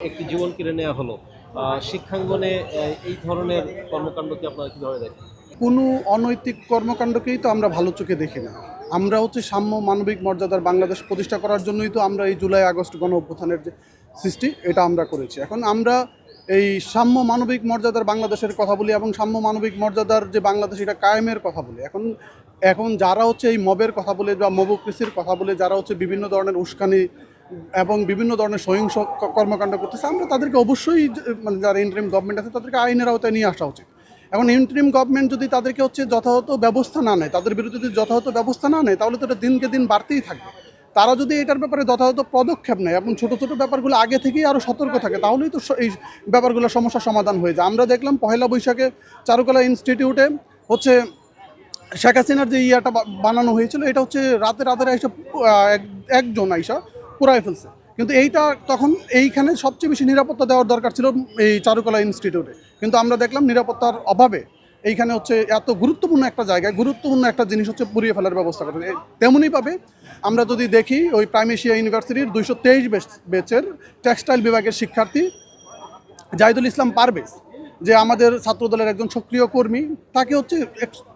একটি জীবন কেড়ে নেওয়া হলো। শিক্ষাঙ্গনে এই ধরনের কর্মকাণ্ডকে আপনারা কীভাবে দেখেন? কোনো অনৈতিক কর্মকাণ্ডকেই তো আমরা ভালো চোখে দেখি না। আমরা হচ্ছে সাম্য মানবিক মর্যাদার বাংলাদেশ প্রতিষ্ঠা করার জন্যই তো আমরা এই জুলাই, আগস্ট গণ অভ্যুত্থানের যে সৃষ্টি, এটা আমরা করেছি। এখন আমরা এই সাম্য মানবিক মর্যাদার বাংলাদেশের কথা বলি এবং সাম্য মানবিক মর্যাদার যে বাংলাদেশ, এটা কায়েমের কথা বলি। এখন এখন যারা হচ্ছে এই মবের কথা বলে বা মবকৃষির কথা বলে, যারা হচ্ছে বিভিন্ন ধরনের উস্কানি এবং বিভিন্ন ধরনের সহিংস কর্মকাণ্ড করতেছে, আমরা তাদেরকে অবশ্যই মানে যারা ইন্টারিম গভর্নমেন্ট আছে, তাদেরকে আইনের আওতায় নিয়ে আসা উচিত। এখন ইন্টারিম গভর্নমেন্ট যদি তাদেরকে হচ্ছে যথাযথ ব্যবস্থা না নেয়, তাদের বিরুদ্ধে যদি যথাযথ ব্যবস্থা না নেয়, তাহলে তো এটা দিনকে দিন বাড়তেই থাকবে। তারা যদি এটার ব্যাপারে যথাযথ পদক্ষেপ নেয় এবং ছোটো ছোটো ব্যাপারগুলো আগে থেকেই আরও সতর্ক থাকে, তাহলেই তো এই ব্যাপারগুলোর সমস্যার সমাধান হয়ে যায়। আমরা দেখলাম পহেলা বৈশাখে চারুকলা ইনস্টিটিউটে হচ্ছে শেখ হাসিনার যে ইয়াটা বানানো হয়েছিল, এটা হচ্ছে রাতে রাতের আইসা একজন আইসা পুরাই ফেলছে। কিন্তু এইটা তখন এইখানে সবচেয়ে বেশি নিরাপত্তা দেওয়ার দরকার ছিল এই চারুকলা ইনস্টিটিউটে। কিন্তু আমরা দেখলাম নিরাপত্তার অভাবে এইখানে হচ্ছে এত গুরুত্বপূর্ণ একটা জায়গায় গুরুত্বপূর্ণ একটা জিনিস হচ্ছে পুড়িয়ে ফেলার ব্যবস্থা করে তেমনইভাবে আমরা যদি দেখি ওই প্রাইম এশিয়া ইউনিভার্সিটির দুইশো তেইশ বেচের টেক্সটাইল বিভাগের শিক্ষার্থী জাহিদুল ইসলাম পারভেজ, যে আমাদের ছাত্রদলের একজন সক্রিয় কর্মী, তাকে হচ্ছে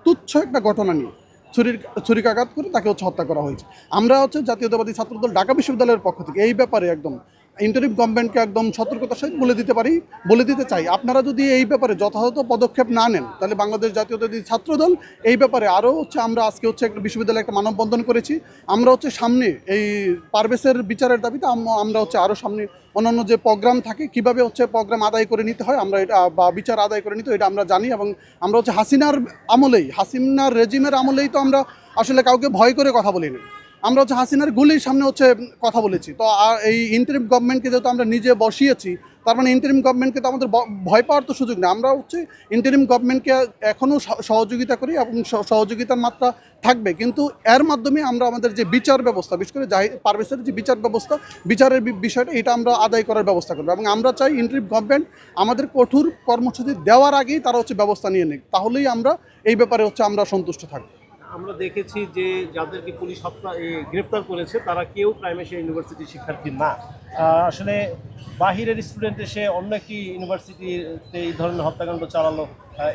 তুচ্ছ একটা ঘটনা নিয়ে ছুরির ছুরিকাঘাত করে তাকে হচ্ছে হত্যা করা হয়েছে। আমরা হচ্ছে জাতীয়তাবাদী ছাত্রদল ঢাকা বিশ্ববিদ্যালয়ের পক্ষ থেকে এই ব্যাপারে একদম ইন্টারিম গভর্নমেন্টকে একদম সতর্কতার সহিত বলে দিতে পারি, বলে দিতে চাই। আপনারা যদি এই ব্যাপারে যথাযথ পদক্ষেপ না নেন, তাহলে বাংলাদেশ জাতীয়তাবাদী ছাত্রদল, এই ব্যাপারে আরও হচ্ছে আমরা আজকে হচ্ছে একটা বিশ্ববিদ্যালয়ে একটা মানববন্ধন করেছি। আমরা হচ্ছে সামনে এই পারভেসের বিচারের দাবিতে আমরা হচ্ছে আরও সামনে অন্যান্য যে প্রোগ্রাম থাকে, কীভাবে হচ্ছে প্রোগ্রাম আদায় করে নিতে হয়, আমরা এটা, বা বিচার আদায় করে নিতে এটা আমরা জানি এবং আমরা হচ্ছে হাসিনার আমলেই, হাসিনার রেজিমের আমলেই তো আমরা আসলে কাউকে ভয় করে কথা বলিনি আমরা হচ্ছে হাসিনার গুলির সামনে হচ্ছে কথা বলেছি। তো আর এই ইন্টারিম গভর্নমেন্টকে যেহেতু আমরা নিজে বসিয়েছি, তার মানে ইন্টারিম গভর্নমেন্টকে তো আমাদের ভয় পাওয়ার তো সুযোগ নেই। আমরা হচ্ছে ইন্টারিম গভর্নমেন্টকে এখনও সহযোগিতা করি এবং সহযোগিতার মাত্রা থাকবে। কিন্তু এর মাধ্যমে আমরা আমাদের যে বিচার ব্যবস্থা, বিশেষ করে জাহি পারভেসের যে বিচার ব্যবস্থা, বিচারের বিষয়টা এটা আমরা আদায় করার ব্যবস্থা করব। এবং আমরা চাই ইন্টারিম গভর্নমেন্ট আমাদের কঠোর কর্মসূচি দেওয়ার আগেই তারা হচ্ছে ব্যবস্থা নিয়ে নিক। তাহলেই আমরা এই ব্যাপারে হচ্ছে আমরা সন্তুষ্ট থাকব। আমরা দেখেছি যে যাদেরকে পুলিশ হত্যা গ্রেপ্তার করেছে তারা কেউ প্রাইমেশিয়া ইউনিভার্সিটির শিক্ষার্থী না। আসলে বাহিরের স্টুডেন্ট এসে অন্য একটি ইউনিভার্সিটিতে এই ধরনের হত্যাকাণ্ড চালালো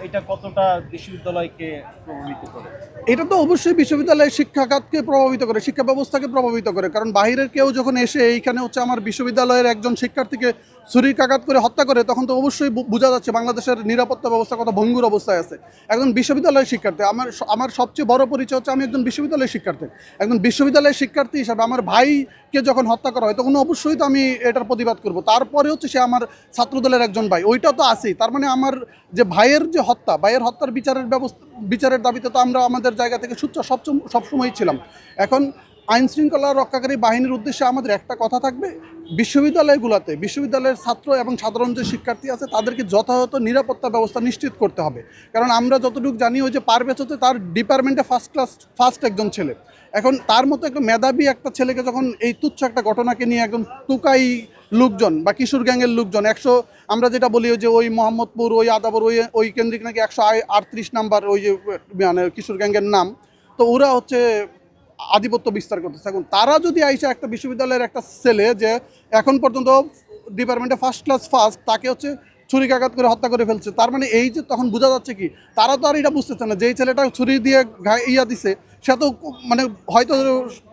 এটা কতটা বিশ্ববিদ্যালয়কে প্রভাবিত করে? এটা তো অবশ্যই বিশ্ববিদ্যালয়ের শিক্ষাখাতকে প্রভাবিত করে, শিক্ষা ব্যবস্থাকে প্রভাবিত করে, কারণ বাইরের কেউ যখন এসে এইখানে হচ্ছে আমার বিশ্ববিদ্যালয়ের একজন শিক্ষার্থীকে ছুরিকাঘাত করে হত্যা করে, তখন তো অবশ্যই বোঝা যাচ্ছে বাংলাদেশের নিরাপত্তা ব্যবস্থা কত ভঙ্গুর অবস্থায় আছে। একজন বিশ্ববিদ্যালয়ের শিক্ষার্থী, আমার আমার সবচেয়ে বড় পরিচয় হচ্ছে আমি একজন বিশ্ববিদ্যালয়ের শিক্ষার্থী। একজন বিশ্ববিদ্যালয়ের শিক্ষার্থী হিসাবে আমার ভাইকে যখন হত্যা করা হয়, তখন অবশ্যই তো আমি এটার প্রতিবাদ করব। তারপরে হচ্ছে সে আমার ছাত্রদলের একজন ভাই, ওইটা তো আছেই। তার মানে আমার যে ভাইয়ের যে হত্যা, ভাইয়ের হত্যার বিচারের ব্যবস্থা, বিচারের দাবিতে তো আমরা আমাদের জায়গা থেকে সূত্র সব সবসময়ই ছিলাম। এখন আইন শৃঙ্খলা রক্ষাকারী বাহিনীর উদ্দেশ্যে আমাদের একটা কথা থাকবে। বিশ্ববিদ্যালয়গুলোতে বিশ্ববিদ্যালয়ের ছাত্র এবং সাধারণ যে শিক্ষার্থী আছে, তাদেরকে যথাযথ নিরাপত্তা ব্যবস্থা নিশ্চিত করতে হবে। কারণ আমরা যতটুকু জানি, ওই যে পারভেজ হচ্ছে তার ডিপার্টমেন্টে ফার্স্ট ক্লাস ফার্স্ট একজন ছেলে। এখন তার মতো একটা মেধাবী একটা ছেলেকে যখন এই তুচ্ছ একটা ঘটনাকে নিয়ে একজন টুকাই লোকজন বা কিশোর গ্যাংয়ের লোকজন, একশো আমরা যেটা বলি ওই যে ওই মোহাম্মদপুর, ওই আদাবর, ওই ওই কেন্দ্রিক নাকি একশো আটত্রিশ নাম্বার ওই যে মানে কিশোর গ্যাংয়ের নাম। তো ওরা হচ্ছে আধিপত্য বিস্তার করতেছে। এখন তারা যদি আইসা একটা বিশ্ববিদ্যালয়ের একটা ছেলে যে এখন পর্যন্ত ডিপার্টমেন্টে ফার্স্ট ক্লাস ফার্স্ট তাকে হচ্ছে ছুরি ছুরিকাঘাত করে হত্যা করে ফেলছে, তার মানে এই যে তখন বোঝা যাচ্ছে কি, তারা তো আর এটা বুঝতেছে না। যেই ছেলেটা ছুরি দিয়ে ইয়া দিছে, সে তো মানে হয়তো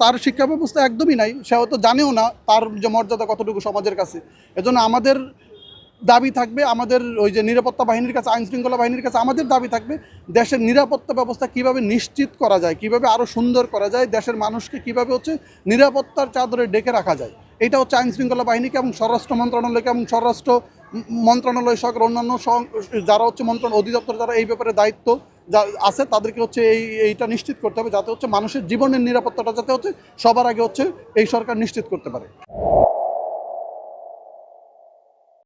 তার শিক্ষা ব্যবস্থা একদমই নাই সে হয়তো জানেও না তার যে মর্যাদা কতটুকু সমাজের কাছে। এজন্য আমাদের দাবি থাকবে, আমাদের ওই যে নিরাপত্তা বাহিনীর কাছে আইন শৃঙ্খলা বাহিনীর কাছে আমাদের দাবি থাকবে, দেশের নিরাপত্তা ব্যবস্থা কীভাবে নিশ্চিত করা যায়, কীভাবে আরও সুন্দর করা যায়, দেশের মানুষকে কীভাবে হচ্ছে নিরাপত্তার চাদরে ডেকে রাখা যায়। এটা হচ্ছে আইন শৃঙ্খলা বাহিনীকে এবং স্বরাষ্ট্র মন্ত্রণালয়কে এবং স্বরাষ্ট্র মন্ত্রণালয় সহ অন্যান্য যারা হচ্ছে মন্ত্রণালয় অধিদপ্তর যারা এই ব্যাপারে দায়িত্ব যা আছে, তাদেরকে হচ্ছে এই, এইটা নিশ্চিত করতে হবে যাতে হচ্ছে মানুষের জীবনের নিরাপত্তাটা যাতে হচ্ছে সবার আগে হচ্ছে এই সরকার নিশ্চিত করতে পারে।